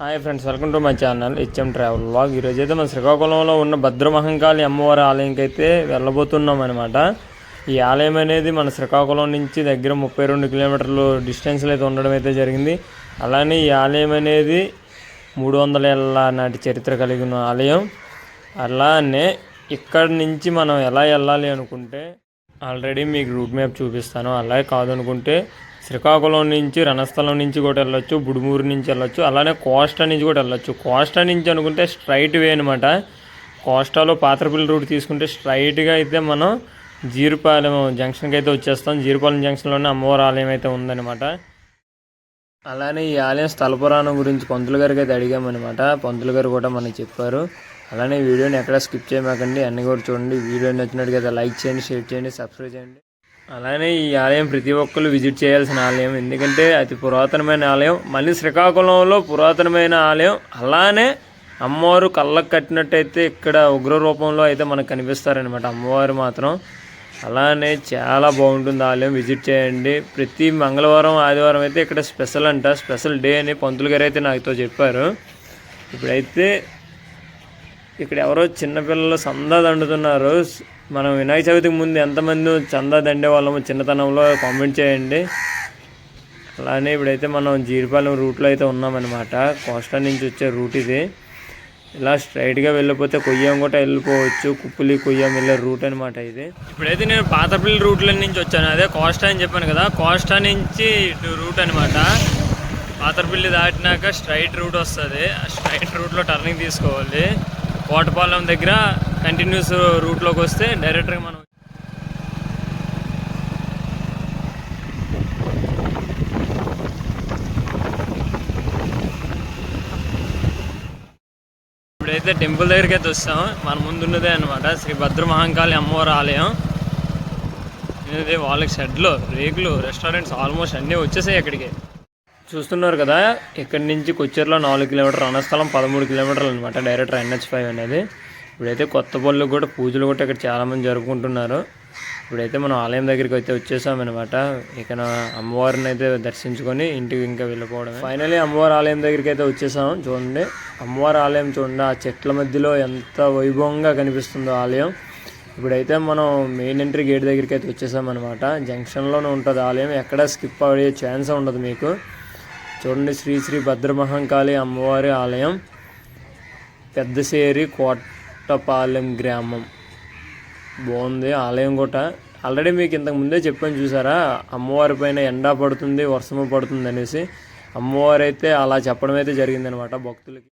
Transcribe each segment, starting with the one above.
Hi friends welcome to my channel H M travel blog ఈరోజు అయితే మన శ్రీకాకుళంలో ఉన్న భద్రమహంకాళి అమ్మవారి ఆలయంకి అయితే వెళ్ళబోతున్నాం అనమాట ఈ ఆలయం అనేది మన శ్రీకాకుళం నుంచి దగ్గర ముప్పై రెండు కిలోమీటర్లు డిస్టెన్స్లో అయితే ఉండడం అయితే జరిగింది. అలానే ఈ ఆలయం అనేది మూడు వందల ఏళ్ళ నాటి చరిత్ర కలిగిన ఆలయం. అలానే ఇక్కడి నుంచి మనం ఎలా వెళ్ళాలి అనుకుంటే ఆల్రెడీ మీకు రూట్ మ్యాప్ చూపిస్తాను. అలాగే కాదనుకుంటే శ్రీకాకుళం నుంచి రణస్థలం నుంచి కూడా వెళ్ళొచ్చు బుడుమూరు నుంచి వెళ్ళొచ్చు అలానే కోస్టా నుంచి కూడా వెళ్ళొచ్చు. కోస్టా నుంచి అనుకుంటే స్ట్రైట్ వే అనమాట కోస్టాలో పాత్రపల్లి రూట్ తీసుకుంటే స్ట్రైట్గా అయితే మనం జీరుపాలెం జంక్షన్కి అయితే వచ్చేస్తాం. జీరుపాలెం జంక్షన్లోనే అమ్మవారి ఆలయం అయితే ఉందన్నమాట. అలానే ఈ ఆలయం స్థలపురాణం గురించి పంతులు గారికి అయితే అడిగామన్నమాట. పంతులు గారు కూడా మనకి చెప్పారు. అలానే వీడియోని ఎక్కడ స్కిప్ చేయమాకండి. అన్ని కూడా చూడండి. వీడియో నచ్చినట్టుగా లైక్ చేయండి షేర్ చేయండి సబ్స్క్రైబ్ చేయండి. అలానే ఈ ఆలయం ప్రతి ఒక్కరు విజిట్ చేయాల్సిన ఆలయం. ఎందుకంటే అతి పురాతనమైన ఆలయం. మళ్ళీ శ్రీకాకుళంలో పురాతనమైన ఆలయం. అలానే అమ్మవారు కళ్ళకు కట్టినట్టయితే ఇక్కడ ఉగ్ర రూపంలో అయితే మనకు కనిపిస్తారనమాట అమ్మవారు మాత్రం. అలానే చాలా బాగుంటుంది ఆలయం. విజిట్ చేయండి. ప్రతి మంగళవారం ఆదివారం అయితే ఇక్కడ స్పెషల్ అంట. స్పెషల్ డే అని పంతులు గారు అయితే నాతో చెప్పారు. ఇప్పుడైతే ఇక్కడ ఎవరో చిన్నపిల్లలు సందా దండుతున్నారు. మనం వినాయక చవితికి ముందు ఎంతమంది చందా దండే వాళ్ళము చిన్నతనంలో కామెంట్ చేయండి. అలానే ఇప్పుడైతే మనం జీడిపాలెం రూట్లో అయితే ఉన్నామన్నమాట. కోస్టా నుంచి వచ్చే రూట్ ఇది. ఇలా స్ట్రైట్గా వెళ్ళిపోతే కొయ్యం కూడా వెళ్ళిపోవచ్చు. కుప్పులి కొయ్యం వెళ్ళే రూట్ అనమాట ఇది. ఇప్పుడైతే నేను పాతపల్లి రూట్ల నుంచి వచ్చాను. అదే కోస్టా అని చెప్పాను కదా. కోస్టా నుంచి ఇటు రూట్ అనమాట పాతపల్లి దాటినాక స్ట్రైట్ రూట్ వస్తుంది. స్ట్రైట్ రూట్లో టర్నింగ్ తీసుకోవాలి. కోటపాలెం దగ్గర కంటిన్యూస్ రూట్లోకి వస్తే డైరెక్ట్గా మనం ఇప్పుడైతే టెంపుల్ దగ్గరికి అయితే వస్తాం. మన ముందున్నదే అనమాట శ్రీ భద్రమహంకాళి అమ్మవారి ఆలయం. ఇది వాళ్ళకి షెడ్లు రేకులు రెస్టారెంట్స్ ఆల్మోస్ట్ అన్నీ వచ్చేసాయి అక్కడికి చూస్తున్నారు కదా ఇక్కడి నుంచి కొచ్చేరులో నాలుగు కిలోమీటర్ రణస్థలం పదమూడు కిలోమీటర్లు అనమాట డైరెక్ట్ ఎన్హెచ్ ఫైవ్ అనేది. ఇప్పుడైతే కొత్త పళ్ళు కూడా పూజలు కూడా ఇక్కడ చాలామంది జరుపుకుంటున్నారు. ఇప్పుడైతే మనం ఆలయం దగ్గరికి అయితే వచ్చేసామన్నమాట ఇక అమ్మవారిని అయితే దర్శించుకొని ఇంటికి ఇంకా వెళ్ళిపోవడం ఫైనలీ అమ్మవారి ఆలయం దగ్గరికి అయితే వచ్చేసాం. చూడండి అమ్మవారి ఆలయం చూడండి. ఆ చెట్ల మధ్యలో ఎంత వైభవంగా కనిపిస్తుందో ఆలయం. ఇప్పుడైతే మనం మెయిన్ ఎంట్రీ గేట్ దగ్గరికి అయితే వచ్చేసామన్నమాట జంక్షన్లోనే ఉంటుంది ఆలయం. ఎక్కడ స్కిప్ అయ్యే ఛాన్స్ ఉండదు మీకు. చూడండి శ్రీ శ్రీ భద్రమహంకాళి అమ్మవారి ఆలయం. పెద్దసేరి కోటపాలెం గ్రామం. బాగుంది ఆలయం కూడా ఆల్రెడీ మీకు ఇంతకు ముందే చెప్పాను చూసారా? అమ్మవారి పైన ఎండా పడుతుంది వర్షము పడుతుంది అనేసి. అమ్మవారు అయితే అలా చెప్పడం అయితే జరిగిందనమాట భక్తులకి.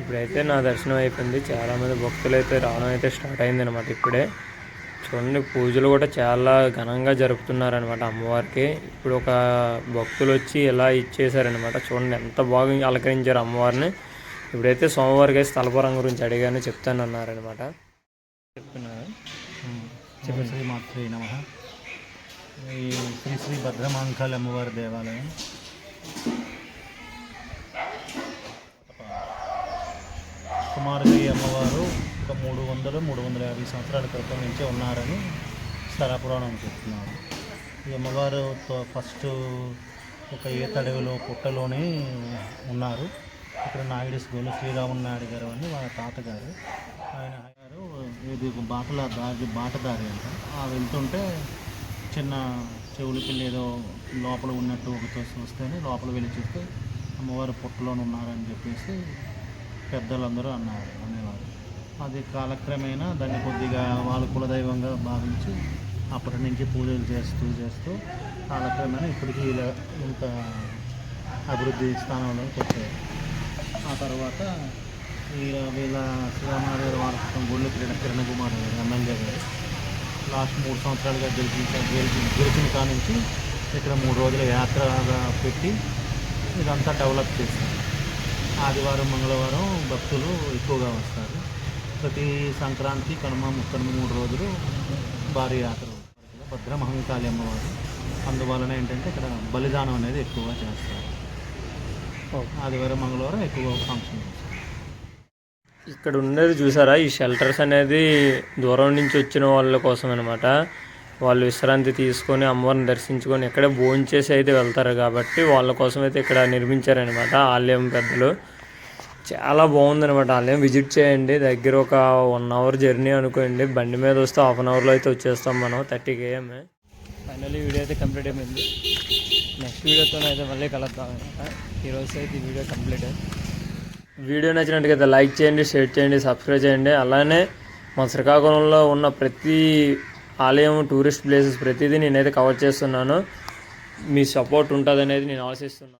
ఇప్పుడైతే నా దర్శనం అయిపోయింది. చాలామంది భక్తులు అయితే రావడం అయితే స్టార్ట్ అయింది అనమాట ఇప్పుడే. చూడండి పూజలు కూడా చాలా ఘనంగా జరుపుతున్నారనమాట అమ్మవారికి. ఇప్పుడు ఒక భక్తులు వచ్చి ఇలా ఇచ్చేసారనమాట చూడండి ఎంత బాగా అలంకరించారు అమ్మవారిని. ఇప్పుడైతే సోమవారికి అయితే స్థలపురం గురించి అడిగాను చెప్తాను అన్నారనమాట చెప్తున్నారు చెప్పండి శ్రీ మాత్రే నమ. ఈ శ్రీ శ్రీ భద్రమాంకాళి అమ్మవారి దేవాలయం. సుమారుగా ఈ అమ్మవారు ఒక మూడు వందలు మూడు వందల యాభై సంవత్సరాల క్రితం నుంచే ఉన్నారని స్థల పురాణం చెప్తున్నారు. ఈ అమ్మవారు ఫస్ట్ ఒక ఈత అడవిలో పుట్టలోనే ఉన్నారు. ఇక్కడ నాయుడు స్కూల్ శ్రీరాములు నాయుడు గారు అని వాళ్ళ తాతగారు. ఆయన గారు ఇది ఒక బాటల దారి బాటదారి అంట. ఆ వెళ్తుంటే చిన్న చెవులు పిల్ల ఏదో లోపల ఉన్నట్టు ఒకతో చూస్తేనే లోపల వెళ్ళి చూస్తే అమ్మవారు పుట్టలోనే ఉన్నారని చెప్పేసి పెద్దలందరూ అన్నారు అనేవారు. అది కాలక్రమేణా దాన్ని కొద్దిగా వాళ్ళ కులదైవంగా భావించి అప్పటి నుంచి పూజలు చేస్తూ చేస్తూ కాలక్రమేణా ఇప్పటికీ ఇలా ఇంత అభివృద్ధి స్థానంలోకి వచ్చాయి ఆ తర్వాత వీళ్ళ వీళ్ళ శ్రీరామనాథ్ గారు వాళ్ళ గుళ్ళు కిరణ్ కిరణ్ కుమార్ గారు ఎమ్మెల్యే గారు లాస్ట్ మూడు సంవత్సరాలుగా గెలిచిన గెలిచి గెలిచిన కాడ నుంచి ఇక్కడ మూడు రోజుల యాత్రగా పెట్టి ఇదంతా డెవలప్ చేశారు. ఆదివారం మంగళవారం భక్తులు ఎక్కువగా వస్తారు. ప్రతి సంక్రాంతి కనుమ ముక్కనుమ మూడు రోజులు భారీ యాత్ర భద్రమహంకాళి అమ్మవారు. అందువలన ఏంటంటే ఇక్కడ బలిదానం అనేది ఎక్కువగా చేస్తారు. ఆదివారం మంగళవారం ఎక్కువ ఫంక్షన్ ఇక్కడ ఉండేది చూసారా ఈ షెల్టర్స్ అనేది దూరం నుంచి వచ్చిన వాళ్ళ కోసం అనమాట వాళ్ళు విశ్రాంతి తీసుకొని అమ్మవారిని దర్శించుకొని ఇక్కడే భోజనం చేసి అయితే వెళ్తారు కాబట్టి వాళ్ళ కోసం అయితే ఇక్కడ నిర్మించారనమాట ఆలయం పెద్దలు. చాలా బాగుందనమాట ఆలయం. విజిట్ చేయండి. దగ్గర ఒక వన్ అవర్ జర్నీ అనుకోండి. బండి మీద వస్తే హాఫ్ అన్ అవర్లో అయితే వచ్చేస్తాం మనం thirty K M finally video అయితే కంప్లీట్ అయిపోయింది. నెక్స్ట్ వీడియోతో అయితే మళ్ళీ కలుద్దాం. ఈరోజు అయితే ఈ వీడియో కంప్లీట్. వీడియో నచ్చినట్టుగా లైక్ చేయండి షేర్ చేయండి సబ్స్క్రైబ్ చేయండి. అలానే మా శ్రీకాకుళంలో ఉన్న ప్రతి ఆలయం టూరిస్ట్ ప్లేసెస్ ప్రతిదీ నేనైతే కవర్ చేస్తున్నాను. మీ సపోర్ట్ ఉంటుంది అనేది నేను ఆశిస్తున్నాను.